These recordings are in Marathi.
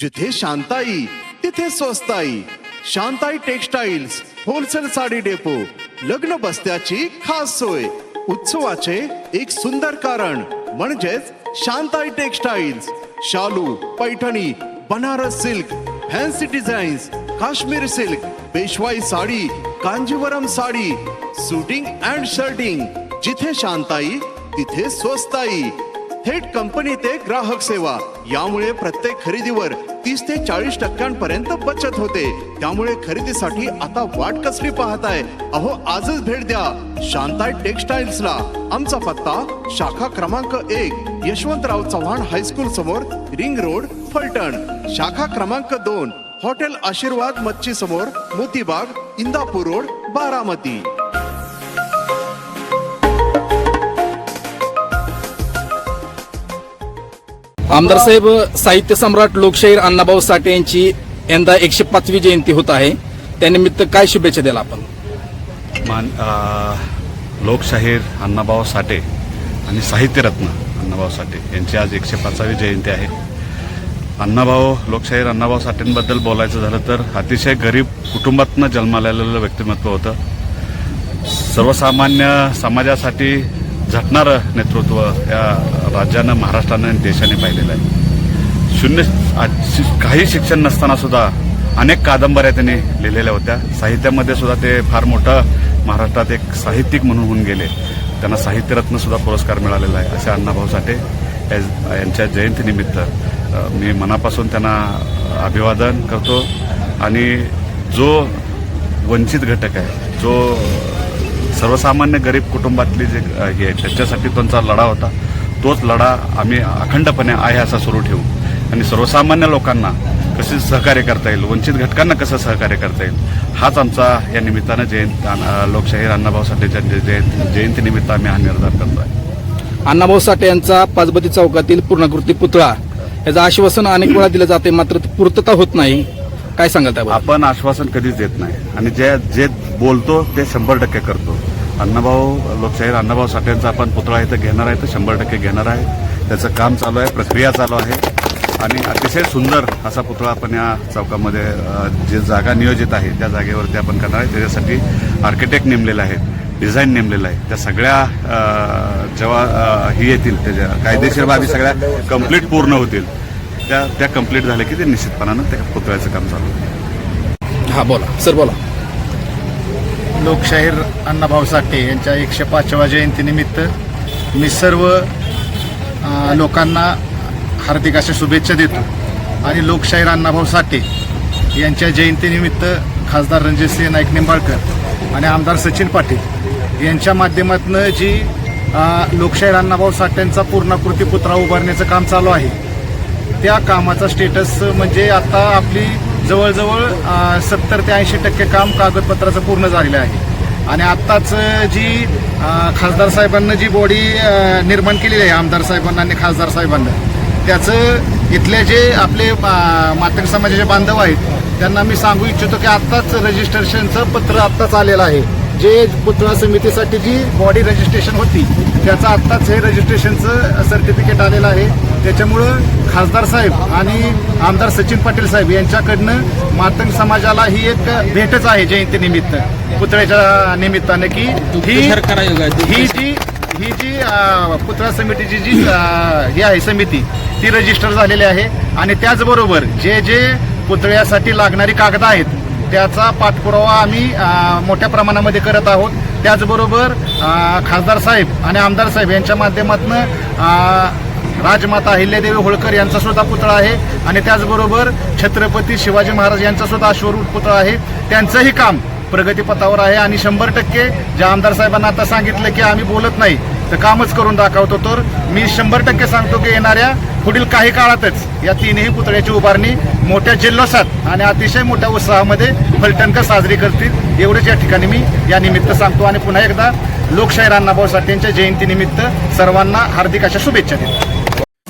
जिथे शांताई तिथे स्वस्ताई. Shantai textiles wholesale sari depot लग्न बस्त्याची खास सोय. उत्सवाचे एक सुंदर कारण म्हणजेच शांताई टेक्सटाईल्स शालू Paithani Banaras silk fancy designs Kashmir silk Peshwai sari Kanjeevaram sari suiting and shirting. जिथे शांताई तिथे स्वस्ताई. थेट कंपनी ते ग्राहक सेवा. यामुळे प्रत्येक खरेदीवर तीस ते चाळीस टक्क्यांपर्यंत बचत होते. त्यामुळे खरेदीसाठी आता वाट कसली पाहताय? अहो आजच भेट द्या. शांताय टेक्सटाईल्सला. आमचा पत्ता शाखा क्रमांक एक यशवंतराव चव्हाण हायस्कूल समोर रिंग रोड फलटण. शाखा क्रमांक दोन हॉटेल आशीर्वाद मच्छी समोर मोतीबाग इंदापूर रोड बारामती. आमदार साहेब साहित्य सम्राट लोकशाहीर अण्णाभाऊ साठे यांची यंदा एकशे पाचवी जयंती होत आहे. त्यानिमित्त काय शुभेच्छा द्याल आपण? मान लोकशाहीर अण्णाभाऊ साठे आणि साहित्यरत्न अण्णाभाऊ साठे यांची आज एकशे पाचावी जयंती आहे. अण्णाभाऊ लोकशाहीर अण्णाभाऊ साठेंबद्दल बोलायचं झालं तर अतिशय गरीब कुटुंबातनं जन्माला व्यक्तिमत्व होतं. सर्वसामान्य समाजासाठी झटणारं नेतृत्व या राज्यानं महाराष्ट्रानं आणि देशाने पाहिलेलं आहे. शून्य आज शि- काही शिक्षण नसताना सुद्धा अनेक कादंबऱ्या त्यांनी लिहिलेल्या होत्या. साहित्यामध्ये सुद्धा ते फार मोठं महाराष्ट्रात एक साहित्यिक म्हणून होऊन गेले. त्यांना साहित्यरत्न सुद्धा पुरस्कार मिळालेला आहे असे अण्णाभाऊ साठे यांच्या जयंतीनिमित्त मी मनापासून त्यांना अभिवादन करतो. आणि जो वंचित घटक आहे जो सर्वसामान्य गरीब कुटुंबातली जे हे आहे त्याच्यासाठी त्यांचा लढा होता. तोच लढा आम्ही अखंडपणे आहे असा सुरू ठेवू. आणि सर्वसामान्य लोकांना कसे सहकार्य करता येईल वंचित घटकांना कसं सहकार्य करता येईल हाच आमचा या निमित्तानं जयंत लोकशाहीर अण्णाभाऊ साठेच्या जयंत जयंतीनिमित्त आम्ही हा निर्धार करतो आहे अण्णाभाऊ साठे यांचा पाचबती चौकातील पूर्णाकृती पुतळा. याचं आश्वासन अनेक वेळा दिलं जाते मात्र पूर्तता होत नाही. काय सांगाल त्याबद्दल? आपण आश्वासन कधीच देत नाही. आणि जे जे बोलतो ते शंभर टक्के करतो. अण्णाभाऊ लोकशाहीर अण्णाभाऊ साठेंचा आपण पुतळा इथं घेणार आहे तर शंभर टक्के घेणार आहे. त्याचं काम चालू आहे प्रक्रिया चालू आहे. आणि अतिशय सुंदर असा पुतळा आपण या चौकामध्ये जे जागा नियोजित आहे त्या जागेवरती आपण करणार आहे. त्याच्यासाठी आर्किटेक्ट नेमलेला आहे डिझाईन नेमलेलं आहे. त्या सगळ्या जेव्हा ही येतील त्याच्या कायदेशीर बाबी सगळ्या कंप्लीट पूर्ण होतील. त्या त्या कंप्लीट झाल्या की ते निश्चितपणानं त्या पुतळ्याचं काम चालू होईल. हा बोला. सर बोला. लोकशाहीर अण्णाभाऊ साठे यांच्या एकशे पाचव्या जयंतीनिमित्त मी सर्व लोकांना हार्दिक अशा शुभेच्छा देतो. आणि लोकशाहीर अण्णाभाऊ साठे यांच्या जयंतीनिमित्त खासदार रणजितसिंह नाईक निंबाळकर आणि आमदार सचिन पाटील यांच्या माध्यमातून जी लोकशाहीर अण्णाभाऊ साठ्यांचा पूर्णाकृती पुतळा उभारण्याचं काम चालू आहे त्या कामाचा स्टेटस म्हणजे आता आपली जवळजवळ सत्तर ते ऐंशी टक्के काम कागदपत्राचं पूर्ण झालेलं आहे. आणि आत्ताच जी खासदार साहेबांना जी बॉडी निर्माण केलेली आहे आमदार साहेबांना आणि खासदार साहेबांना त्याचं इथले जे आपले अ, मातंग समाजाचे बांधव आहेत त्यांना मी सांगू इच्छितो की आत्ताच रजिस्ट्रेशनचं पत्र आत्ताच आलेलं आहे. जे पुतळा समितीसाठी जी बॉडी रजिस्ट्रेशन होती त्याचं आत्ताच हे रजिस्ट्रेशनचं सर्टिफिकेट आलेलं आहे. त्याच्यामुळं खासदार साहेब आणि आमदार सचिन पाटील साहेब यांच्याकडनं मातंग समाजाला ही एक भेटच आहे जयंतीनिमित्त पुतळ्याच्या निमित्तानं की ही ही जी ही जी पुतळा समितीची जी ही आहे समिती ती रजिस्टर झालेली आहे आणि त्याचबरोबर जे जे पुतळ्यासाठी लागणारी कागद आहेत त्याचा पाठपुरावा आम्ही मोठ्या प्रमाणामध्ये करत आहोत. त्याचबरोबर खासदार साहेब आणि आमदार साहेब यांच्या माध्यमातून राजमाता अहिल्यादेवी होळकर यांचा सुद्धा पुतळा आहे. आणि त्याचबरोबर छत्रपती शिवाजी महाराज यांचा सुद्धा अश्वरूढ पुतळा आहे. त्यांचंही काम प्रगतीपथावर आहे. आणि शंभर टक्के ज्या आमदार साहेबांना आता सांगितलं की आम्ही बोलत नाही तर कामच करून दाखवतो तर मी शंभर टक्के सांगतो की येणाऱ्या पुढील काही काळातच या तीनही पुतळ्याची उभारणी मोठ्या जल्लोषात आणि अतिशय मोठ्या उत्साहामध्ये फलटणकर साजरी करतील. एवढंच या ठिकाणी मी या निमित्त सांगतो. आणि पुन्हा एकदा लोकशाहीर अण्णाभाऊ साठेंच्या जयंतीनिमित्त सर्वांना हार्दिक अशा शुभेच्छा देतो.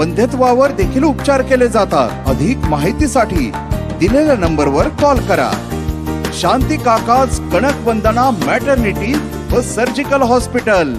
बंध्यत्वावर देखील उपचार केले जातात. अधिक माहितीसाठी दिलेल्या नंबरवर कॉल करा. शांती काकाज कणक वंदना मॅटर्निटी व सर्जिकल हॉस्पिटल.